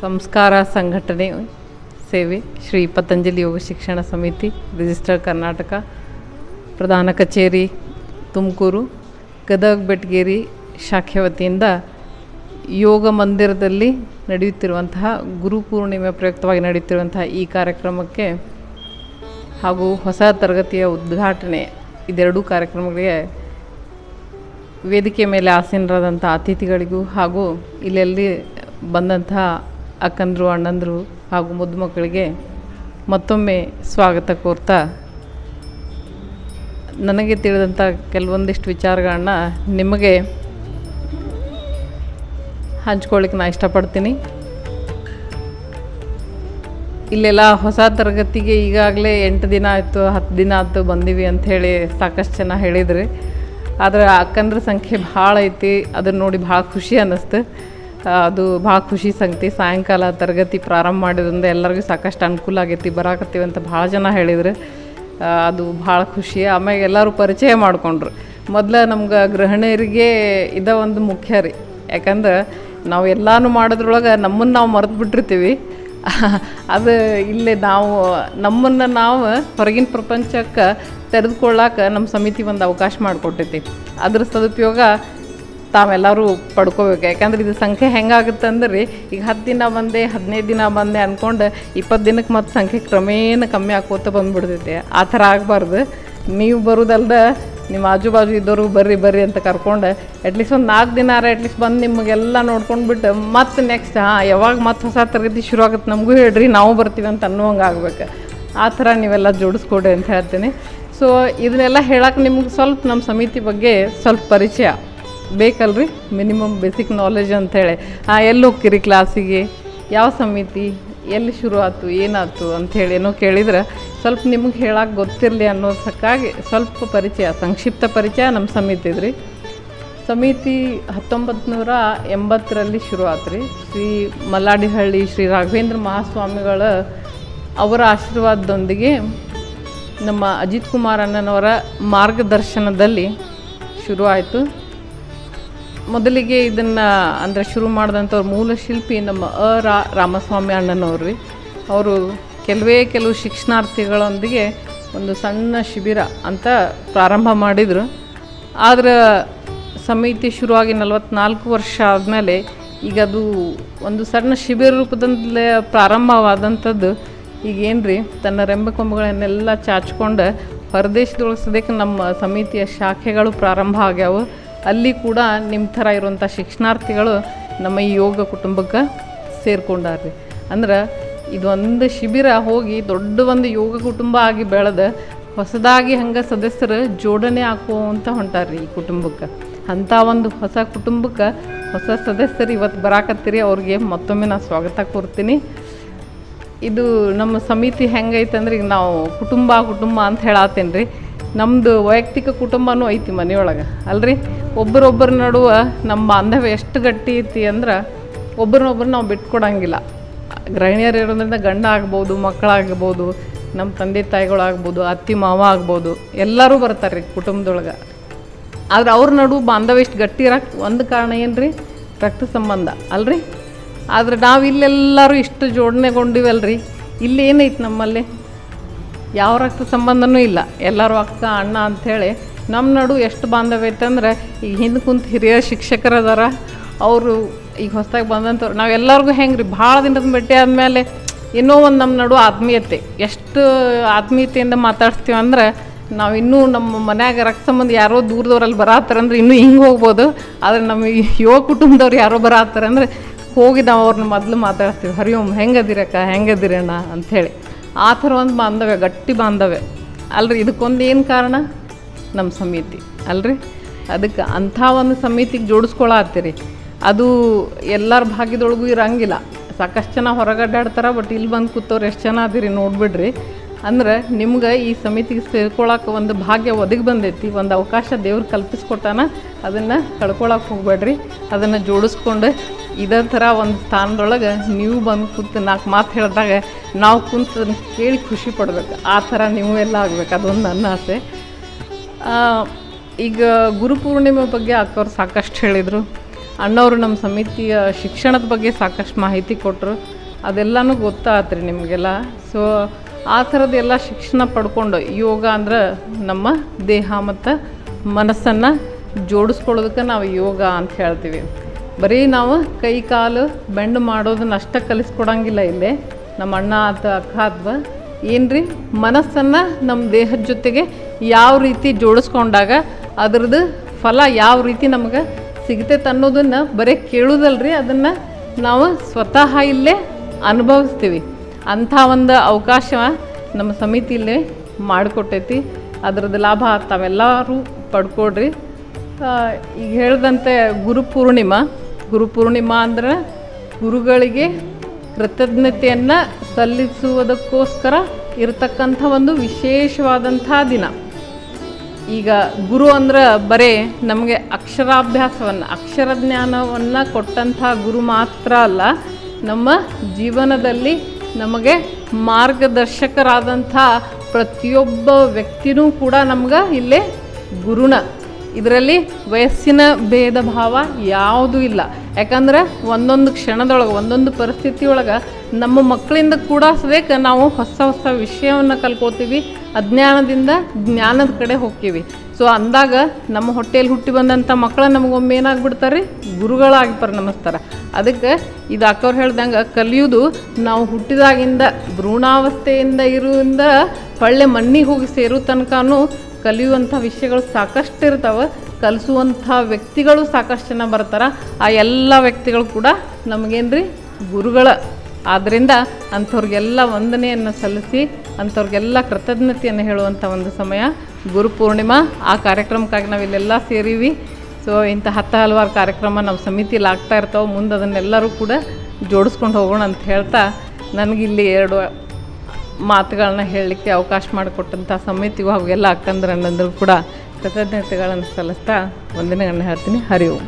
ಸಂಸ್ಕಾರ ಸಂಘಟನೆ ಸೇವೆ ಶ್ರೀ ಪತಂಜಲಿ ಯೋಗ ಶಿಕ್ಷಣ ಸಮಿತಿ ರಿಜಿಸ್ಟರ್ ಕರ್ನಾಟಕ, ಪ್ರಧಾನ ಕಚೇರಿ, ತುಮಕೂರು, ಗದಗ ಬೆಟ್ಗೇರಿ ಶಾಖೆ ವತಿಯಿಂದ ಯೋಗ ಮಂದಿರದಲ್ಲಿ ನಡೆಯುತ್ತಿರುವಂತಹ ಗುರುಪೂರ್ಣಿಮೆ ಪ್ರಯುಕ್ತವಾಗಿ ನಡೆಯುತ್ತಿರುವಂತಹ ಈ ಕಾರ್ಯಕ್ರಮಕ್ಕೆ ಹಾಗೂ ಹೊಸ ತರಗತಿಯ ಉದ್ಘಾಟನೆ ಇದೆರಡೂ ಕಾರ್ಯಕ್ರಮಗಳಿಗೆ ವೇದಿಕೆ ಮೇಲೆ ಆಸೀನರಾದಂಥ ಅತಿಥಿಗಳಿಗೂ ಹಾಗೂ ಇಲ್ಲೆಲ್ಲಿ ಬಂದಂತಹ ಅಕ್ಕಂದರು, ಅಣ್ಣಂದರು ಹಾಗೂ ಮುದ್ದು ಮಕ್ಕಳಿಗೆ ಮತ್ತೊಮ್ಮೆ ಸ್ವಾಗತ ಕೋರ್ತಾ, ನನಗೆ ತಿಳಿದಂಥ ಕೆಲವೊಂದಿಷ್ಟು ವಿಚಾರಗಳನ್ನ ನಿಮಗೆ ಹಂಚ್ಕೊಳ್ಳಿಕ್ಕೆ ನಾನು ಇಷ್ಟಪಡ್ತೀನಿ. ಇಲ್ಲೆಲ್ಲ ಹೊಸ ತರಗತಿಗೆ ಈಗಾಗಲೇ ಎಂಟು ದಿನ ಆಯಿತು, ಹತ್ತು ದಿನ ಆಯಿತು ಬಂದೀವಿ ಅಂಥೇಳಿ ಸಾಕಷ್ಟು ಜನ ಹೇಳಿದ್ರಿ. ಆದರೆ ಅಕ್ಕಂದ್ರ ಸಂಖ್ಯೆ ಭಾಳ ಐತಿ, ಅದನ್ನು ನೋಡಿ ಭಾಳ ಖುಷಿ ಅನ್ನಿಸ್ತು. ಅದು ಭಾಳ ಖುಷಿ ಸಂಗತಿ. ಸಾಯಂಕಾಲ ತರಗತಿ ಪ್ರಾರಂಭ ಮಾಡಿದ್ರಿಂದ ಎಲ್ಲರಿಗೂ ಸಾಕಷ್ಟು ಅನುಕೂಲ ಆಗೈತಿ, ಬರಾಕತ್ತೀವಿ ಅಂತ ಭಾಳ ಜನ ಹೇಳಿದ್ರು. ಅದು ಭಾಳ ಖುಷಿ. ಆಮ್ಯಾಗ ಎಲ್ಲರೂ ಪರಿಚಯ ಮಾಡಿಕೊಂಡ್ರು. ಮೊದಲ ನಮ್ಗೆ ಗೃಹಿಣಿಯರಿಗೆ ಇದ ಒಂದು ಮುಖ್ಯ ರೀ. ಯಾಕಂದ್ರೆ ನಾವು ಎಲ್ಲಾನು ಮಾಡೋದ್ರೊಳಗೆ ನಮ್ಮನ್ನು ನಾವು ಮರೆತು ಬಿಟ್ಟಿರ್ತೀವಿ. ಅದು ಇಲ್ಲೇ ನಾವು, ನಮ್ಮನ್ನು ನಾವು ಹೊರಗಿನ ಪ್ರಪಂಚಕ್ಕೆ ತೆರೆದುಕೊಳ್ಳಾಕ ನಮ್ಮ ಸಮಿತಿ ಒಂದು ಅವಕಾಶ ಮಾಡಿಕೊಟ್ಟೈತಿ. ಅದ್ರ ಸದುಪಯೋಗ ತಾವೆಲ್ಲರೂ ಪಡ್ಕೋಬೇಕು. ಯಾಕಂದ್ರೆ ಇದು ಸಂಖ್ಯೆ ಹೆಂಗಾಗುತ್ತೆ ಅಂದ್ರೆ ಈಗ ಹತ್ತು ದಿನ ಬಂದೆ, ಹದಿನೈದು ದಿನ ಬಂದೆ ಅಂದ್ಕೊಂಡು ಇಪ್ಪತ್ತು ದಿನಕ್ಕೆ ಮತ್ತೆ ಸಂಖ್ಯೆ ಕ್ರಮೇಣ ಕಮ್ಮಿ ಆಕೋತ ಬಂದ್ಬಿಡ್ತೈತೆ. ಆ ಥರ ಆಗಬಾರ್ದು. ನೀವು ಬರೋದಲ್ದ ನಿಮ್ಮ ಆಜು ಬಾಜು ಇದ್ದವರು ಬರ್ರಿ ಬರ್ರಿ ಅಂತ ಕರ್ಕೊಂಡು ಅಟ್ಲೀಸ್ಟ್ ಒಂದು ನಾಲ್ಕು ದಿನ ಅಟ್ಲೀಸ್ಟ್ ಬಂದು ನಿಮಗೆಲ್ಲ ನೋಡ್ಕೊಂಡ್ಬಿಟ್ಟು ಮತ್ತೆ ನೆಕ್ಸ್ಟ್ ಹಾಂ, ಯಾವಾಗ ಮತ್ತೆ ಹೊಸ ತರಗತಿ ಶುರು ಆಗುತ್ತೆ ನಮಗೂ ಹೇಳ್ರಿ, ನಾವು ಬರ್ತೀವಿ ಅಂತ ಅನ್ನುವಂಗೆ ಆಗ್ಬೇಕು. ಆ ಥರ ನೀವೆಲ್ಲ ಜೋಡಿಸ್ಕೊಡ್ರಿ ಅಂತ ಹೇಳ್ತೀನಿ. ಸೊ ಇದನ್ನೆಲ್ಲ ಹೇಳಕ್ಕೆ ನಿಮ್ಗೆ ಸ್ವಲ್ಪ ನಮ್ಮ ಸಮಿತಿ ಬಗ್ಗೆ ಸ್ವಲ್ಪ ಪರಿಚಯ. ಬೇಕಲ್ರಿ? ಮಿನಿಮಮ್ ಬೇಸಿಕ್ ನಾಲೆಜ್ ಅಂಥೇಳಿ. ಹಾಂ ಎಲ್ಲಿ ಹೋಗ್ತೀರಿ ಕ್ಲಾಸಿಗೆ ಯಾವ ಸಮಿತಿ? ಎಲ್ಲಿ ಶುರು ಆಯ್ತು, ಏನಾಯ್ತು ಅಂಥೇಳಿ ಏನೋ ಕೇಳಿದ್ರೆ ಸ್ವಲ್ಪ ನಿಮಗೆ ಹೇಳಕ್ಕೆ ಗೊತ್ತಿರಲಿ ಅನ್ನೋದಕ್ಕಾಗಿ ಸ್ವಲ್ಪ ಪರಿಚಯ, ಸಂಕ್ಷಿಪ್ತ ಪರಿಚಯ ನಮ್ಮ ಸಮಿತಿ ಇದ್ರಿ. ಸಮಿತಿ ಹತ್ತೊಂಬತ್ತು ನೂರ ಎಂಬತ್ತರಲ್ಲಿ ಶುರು ರೀ ಶ್ರೀ ಮಲ್ಲಾಡಿಹಳ್ಳಿ ಶ್ರೀ ರಾಘವೇಂದ್ರ ಮಹಾಸ್ವಾಮಿಗಳ ಅವರ ಆಶೀರ್ವಾದದೊಂದಿಗೆ ನಮ್ಮ ಅಜಿತ್ ಕುಮಾರ್ ಅಣ್ಣನವರ ಮಾರ್ಗದರ್ಶನದಲ್ಲಿ ಶುರು ಆಯಿತು. ಮೊದಲಿಗೆ ಇದನ್ನು ಅಂದರೆ ಶುರು ಮಾಡಿದಂಥವ್ರ ಮೂಲ ಶಿಲ್ಪಿ ನಮ್ಮ ಅ ರಾ ರಾಮಸ್ವಾಮಿ ಅಣ್ಣನವ್ರು ರೀ. ಅವರು ಕೆಲವೇ ಕೆಲವು ಶಿಕ್ಷಣಾರ್ಥಿಗಳೊಂದಿಗೆ ಒಂದು ಸಣ್ಣ ಶಿಬಿರ ಅಂತ ಪ್ರಾರಂಭ ಮಾಡಿದರು. ಆದ್ರೆ ಸಮಿತಿ ಶುರುವಾಗಿ ನಲವತ್ನಾಲ್ಕು ವರ್ಷ ಆದಮೇಲೆ ಈಗ ಅದು ಒಂದು ಸಣ್ಣ ಶಿಬಿರ ರೂಪದಲ್ಲೇ ಪ್ರಾರಂಭವಾದಂಥದ್ದು. ಈಗ ಏನು ರೀ, ತನ್ನ ರೆಂಬೆಕೊಂಬುಗಳನ್ನೆಲ್ಲ ಚಾಚ್ಕೊಂಡು ಹೊರದೇಶದೊಳಗೆ ಸದ್ಯಕ್ಕೆ ನಮ್ಮ ಸಮಿತಿಯ ಶಾಖೆಗಳು ಪ್ರಾರಂಭ ಆಗ್ಯಾವ. ಅಲ್ಲಿ ಕೂಡ ನಿಮ್ಮ ಥರ ಇರುವಂಥ ಶಿಕ್ಷಣಾರ್ಥಿಗಳು ನಮ್ಮ ಈ ಯೋಗ ಕುಟುಂಬಕ್ಕೆ ಸೇರ್ಕೊಂಡಾರ್ರಿ. ಅಂದ್ರೆ ಇದೊಂದು ಶಿಬಿರ ಹೋಗಿ ದೊಡ್ಡ ಒಂದು ಯೋಗ ಕುಟುಂಬ ಆಗಿ ಬೆಳೆದ ಹೊಸದಾಗಿ ಹಂಗೆ ಸದಸ್ಯರು ಜೋಡಣೆ ಹಾಕುವಂತ ಹೊಂಟಾರ್ರಿ ಈ ಕುಟುಂಬಕ್ಕೆ. ಅಂಥ ಒಂದು ಹೊಸ ಕುಟುಂಬಕ್ಕೆ ಹೊಸ ಸದಸ್ಯರು ಇವತ್ತು ಬರಾಕತ್ತೀರಿ, ಅವ್ರಿಗೆ ಮತ್ತೊಮ್ಮೆ ನಾನು ಸ್ವಾಗತ ಕೋರ್ತೀನಿ. ಇದು ನಮ್ಮ ಸಮಿತಿ ಹೆಂಗೈತೆ ಅಂದ್ರೆ ಈಗ ನಾವು ಕುಟುಂಬ ಕುಟುಂಬ ಅಂತ ಹೇಳತ್ತೇನೆ ರೀ ನಮ್ಮದು ವೈಯಕ್ತಿಕ ಕುಟುಂಬನೂ ಐತಿ ಮನೆಯೊಳಗೆ, ಅಲ್ರಿ? ಒಬ್ಬರೊಬ್ಬರ ನಡುವೆ ನಮ್ಮ ಬಾಂಧವ್ಯ ಎಷ್ಟು ಗಟ್ಟಿ ಐತಿ ಅಂದ್ರೆ ಒಬ್ರನ್ನೊಬ್ರು ನಾವು ಬಿಟ್ಕೊಡಂಗಿಲ್ಲ. ಗೃಹಿಣಿಯರು ಇರೋದ್ರಿಂದ ಗಂಡ ಆಗ್ಬೋದು ಮಕ್ಕಳಾಗ್ಬೋದು ನಮ್ಮ ತಂದೆ ತಾಯಿಗಳಾಗ್ಬೋದು ಅತ್ತಿ ಮಾವ ಆಗ್ಬೋದು, ಎಲ್ಲರೂ ಬರ್ತಾರೆ ರೀ ಕುಟುಂಬದೊಳಗೆ. ಆದ್ರೆ ಅವ್ರ ನಡುವೆ ಬಾಂಧವ್ಯ ಎಷ್ಟು ಗಟ್ಟಿ ಇರಕ್ಕೆ ಒಂದು ಕಾರಣ ಏನು ರೀ ರಕ್ತ ಸಂಬಂಧ, ಅಲ್ರಿ? ಆದ್ರೆ ನಾವು ಇಲ್ಲೆಲ್ಲರೂ ಇಷ್ಟು ಜೋಡಣೆಗೊಂಡಿವಲ್ರಿ ಇಲ್ಲಿ ಏನೈತಿ ನಮ್ಮಲ್ಲಿ? ಯಾವ ರಕ್ತ ಸಂಬಂಧನೂ ಇಲ್ಲ. ಎಲ್ಲರೂ ಅಕ್ಕ, ಅಣ್ಣ ಅಂಥೇಳಿ ನಮ್ಮ ನಡು ಎಷ್ಟು ಬಾಂಧವ್ಯ ಐತೆ ಅಂದ್ರೆ ಈಗ ಹಿಂದೆ ಕುಂತು ಹಿರಿಯ ಶಿಕ್ಷಕರು ಅದಾರ. ಅವರು ಈಗ ಹೊಸ್ದಾಗಿ ಬಂದಂಥವ್ರು. ನಾವೆಲ್ಲರಿಗೂ ಹೆಂಗೆ ರೀ ಭಾಳ ದಿನದ ಭೇಟಿ ಆದಮೇಲೆ ಇನ್ನೂ ಒಂದು ನಮ್ಮ ನಡು ಆತ್ಮೀಯತೆ. ಎಷ್ಟು ಆತ್ಮೀಯತೆಯಿಂದ ಮಾತಾಡ್ತೀವಿ ಅಂದ್ರೆ ನಾವು ಇನ್ನೂ ನಮ್ಮ ಮನ್ಯಾಗ ರಕ್ತ ಸಂಬಂಧ ಯಾರೋ ದೂರದವ್ರಲ್ಲಿ ಬರತ್ತಾರಂದ್ರೆ ಇನ್ನೂ ಹಿಂಗೆ ಹೋಗ್ಬೋದು. ಆದರೆ ನಮ್ಮ ಯುವ ಕುಟುಂಬದವ್ರು ಯಾರೋ ಬರತ್ತಾರಂದ್ರೆ ಹೋಗಿ ನಾವು ಅವ್ರನ್ನ ಮೊದಲು ಮಾತಾಡ್ತೀವಿ. ಹರಿ ಓಂ ಹೆಂಗದಿರಕ್ಕ, ಹೆಂಗದಿರಣ್ಣ ಅಂಥೇಳಿ. ಆ ಥರ ಒಂದು ಬಾಂಧವ್ಯ, ಗಟ್ಟಿ ಬಾಂಧವ್ಯ. ಅಲ್ರಿ ಇದಕ್ಕೊಂದು ಏನು ಕಾರಣ? ನಮ್ಮ ಸಮಿತಿ. ಅಲ್ರಿ? ಅದಕ್ಕೆ ಅಂಥ ಒಂದು ಸಮಿತಿಗೆ ಜೋಡಿಸ್ಕೊಳತ್ತೀರಿ. ಅದು ಎಲ್ಲರ ಭಾಗ್ಯದೊಳಗೂ ಇರಂಗಿಲ್ಲ. ಸಾಕಷ್ಟು ಜನ ಹೊರಗಡ್ಡಾಡ್ತಾರೆ, ಬಟ್ ಇಲ್ಲಿ ಬಂದು ಕೂತವ್ರು ಎಷ್ಟು ಜನ ಅದಿರಿ ನೋಡಿಬಿಡ್ರಿ. ಅಂದ್ರೆ ನಿಮ್ಗೆ ಈ ಸಮಿತಿಗೆ ಸೇರ್ಕೊಳಕ್ಕೆ ಒಂದು ಭಾಗ್ಯ ಒದಗಿ ಬಂದೈತಿ, ಒಂದು ಅವಕಾಶ ದೇವ್ರು ಕಲ್ಪಿಸ್ಕೊಟ್ಟಾನ, ಅದನ್ನು ಕಳ್ಕೊಳಕ್ಕೆ ಹೋಗ್ಬೇಡ್ರಿ. ಅದನ್ನು ಜೋಡಿಸ್ಕೊಂಡು ಇದೇ ಥರ ಒಂದು ಸ್ಥಾನದೊಳಗೆ ನೀವು ಬಂದು ಕೂತು ನಾಲ್ಕು ಮಾತು ಹೇಳಿದಾಗ ನಾವು ಕುಂತು ಕೇಳಿ ಖುಷಿ ಪಡ್ಬೇಕು. ಆ ಥರ ನೀವು ಎಲ್ಲ ಆಗ್ಬೇಕು. ಅದೊಂದು ನನ್ನ ಆಸೆ. ಈಗ ಗುರುಪೂರ್ಣಿಮೆ ಬಗ್ಗೆ ಅಕ್ಕವ್ರು ಸಾಕಷ್ಟು ಹೇಳಿದರು. ಅಣ್ಣವರು ನಮ್ಮ ಸಮಿತಿಯ ಶಿಕ್ಷಣದ ಬಗ್ಗೆ ಸಾಕಷ್ಟು ಮಾಹಿತಿ ಕೊಟ್ಟರು ಅದೆಲ್ಲನೂ ಗೊತ್ತಾತ್ರಿ ನಿಮಗೆಲ್ಲ. ಸೊ ಆ ಥರದ್ದೆಲ್ಲ ಶಿಕ್ಷಣ ಪಡ್ಕೊಂಡು ಯೋಗ ಅಂದ್ರೆ ನಮ್ಮ ದೇಹ ಮತ್ತು ಮನಸ್ಸನ್ನು ಜೋಡಿಸ್ಕೊಳ್ಳೋದಕ್ಕೆ ನಾವು ಯೋಗ ಅಂತ ಹೇಳ್ತೀವಿ. ಬರೀ ನಾವು ಕೈ, ಕಾಲು ಬೆಂಡ್ ಮಾಡೋದನ್ನ ಅಷ್ಟೇ ಕಲಿಸ್ಕೊಡಂಗಿಲ್ಲ ಇಲ್ಲಿ. ನಮ್ಮ ಅಣ್ಣ ಆತ, ಅಕ್ಕ ಆತ್ವ ಏನ್ರಿ? ಮನಸ್ಸನ್ನು ನಮ್ಮ ದೇಹದ ಜೊತೆಗೆ ಯಾವ ರೀತಿ ಜೋಡಿಸ್ಕೊಂಡಾಗ ಅದ್ರದ್ದು ಫಲ ಯಾವ ರೀತಿ ನಮ್ಗೆ ಸಿಗ್ತೈತೆ ಅನ್ನೋದನ್ನು ಬರೀ ಕೇಳೋದಲ್ರಿ. ಅದನ್ನು ನಾವು ಸ್ವತಃ ಇಲ್ಲೇ ಅನುಭವಿಸ್ತೀವಿ. ಅಂಥ ಒಂದು ಅವಕಾಶ ನಮ್ಮ ಸಮಿತಿ ಇಲ್ಲೇ ಮಾಡಿಕೊಟ್ಟೈತಿ. ಅದ್ರದ್ದು ಲಾಭ ತಾವೆಲ್ಲರೂ ಪಡ್ಕೊಡ್ರಿ ಈಗ ಹೇಳ್ದಂತೆ ಗುರುಪೂರ್ಣಿಮಾ ಗುರುಪೂರ್ಣಿಮಾ ಅಂದ್ರೆ ಗುರುಗಳಿಗೆ ಕೃತಜ್ಞತೆಯನ್ನು ಸಲ್ಲಿಸುವುದಕ್ಕೋಸ್ಕರ ಇರತಕ್ಕಂಥ ಒಂದು ವಿಶೇಷವಾದಂಥ ದಿನ. ಈಗ ಗುರು ಅಂದ್ರೆ ಬರೇ ನಮಗೆ ಅಕ್ಷರಾಭ್ಯಾಸವನ್ನು ಅಕ್ಷರ ಜ್ಞಾನವನ್ನು ಕೊಟ್ಟಂಥ ಗುರು ಮಾತ್ರ ಅಲ್ಲ, ನಮ್ಮ ಜೀವನದಲ್ಲಿ ನಮಗೆ ಮಾರ್ಗದರ್ಶಕರಾದಂಥ ಪ್ರತಿಯೊಬ್ಬ ವ್ಯಕ್ತಿನೂ ಕೂಡ ನಮ್ಗೆ ಇಲ್ಲೇ ಗುರುನ. ಇದರಲ್ಲಿ ವಯಸ್ಸಿನ ಭೇದ ಭಾವ ಯಾವುದೂ ಇಲ್ಲ. ಯಾಕಂದ್ರೆ ಒಂದೊಂದು ಕ್ಷಣದೊಳಗೆ, ಒಂದೊಂದು ಪರಿಸ್ಥಿತಿಯೊಳಗೆ ನಮ್ಮ ಮಕ್ಕಳಿಂದ ಕೂಡ ಸದೇಕ ನಾವು ಹೊಸ ಹೊಸ ವಿಷಯವನ್ನು ಕಲ್ಕೋತೀವಿ ಅಜ್ಞಾನದಿಂದ ಜ್ಞಾನದ ಕಡೆ ಹೋಗ್ತೀವಿ. ಸೊ ಅಂದಾಗ ನಮ್ಮ ಹೊಟ್ಟೆಯಲ್ಲಿ ಹುಟ್ಟಿ ಬಂದಂಥ ಮಕ್ಕಳು ನಮಗೊಮ್ಮೆ ಏನಾಗ್ಬಿಡ್ತಾರೆ? ಗುರುಗಳಾಗಿ ಪರಿಣಮಿಸ್ತಾರೆ ಅದಕ್ಕೆ ಇದು ಅಕ್ಕವ್ರು ಹೇಳ್ದಂಗೆ ಕಲಿಯೋದು ನಾವು ಹುಟ್ಟಿದಾಗಿಂದ, ಭ್ರೂಣಾವಸ್ಥೆಯಿಂದ ಇರುವಿಂದ ಹೊಳ್ಳೆ ಮಣ್ಣಿಗೆ ಹೋಗಿ ಸೇರೋ ತನಕನೂ ಕಲಿಯುವಂಥ ವಿಷಯಗಳು ಸಾಕಷ್ಟು ಇರ್ತಾವೆ ಕಲಿಸುವಂಥ ವ್ಯಕ್ತಿಗಳು ಸಾಕಷ್ಟು ಜನ ಬರ್ತಾರೆ. ಆ ಎಲ್ಲ ವ್ಯಕ್ತಿಗಳು ಕೂಡ ನಮಗೇನ್ರಿ? ಗುರುಗಳ. ಆದ್ದರಿಂದ ಅಂಥವ್ರಿಗೆಲ್ಲ ವಂದನೆಯನ್ನು ಸಲ್ಲಿಸಿ, ಅಂಥವ್ರಿಗೆಲ್ಲ ಕೃತಜ್ಞತೆಯನ್ನು ಹೇಳುವಂಥ ಒಂದು ಸಮಯ. ಗುರು ಪೂರ್ಣಿಮಾ, ಆ ಕಾರ್ಯಕ್ರಮಕ್ಕಾಗಿ ನಾವಿಲ್ಲೆಲ್ಲ ಸೇರೀವಿ. ಸೊ ಇಂಥ ಹತ್ತು ಹಲವಾರು ಕಾರ್ಯಕ್ರಮ ನಮ್ಮ ಸಮಿತಿಯಲ್ಲಿ ಆಗ್ತಾ ಇರ್ತಾವೆ. ಮುಂದೆ ಅದನ್ನೆಲ್ಲರೂ ಕೂಡ ಜೋಡಿಸ್ಕೊಂಡು ಹೋಗೋಣ ಅಂತ ಹೇಳ್ತಾ, ನನಗಿಲ್ಲಿ ಎರಡು ಮಾತುಗಳನ್ನ ಹೇಳಲಿಕ್ಕೆ ಅವಕಾಶ ಮಾಡಿಕೊಟ್ಟಂಥ ಸಮಿತಿಗೂ ಅವೆಲ್ಲ ಅಕ್ಕಂದ್ರ ಅಣ್ಣಂದ್ರು ಕೂಡ ಕೃತಜ್ಞತೆಗಳನ್ನು ಸಲ್ಲಿಸ್ತಾ ವಂದನೆಗಳನ್ನ ಹೇಳ್ತೀನಿ. ಹರಿವು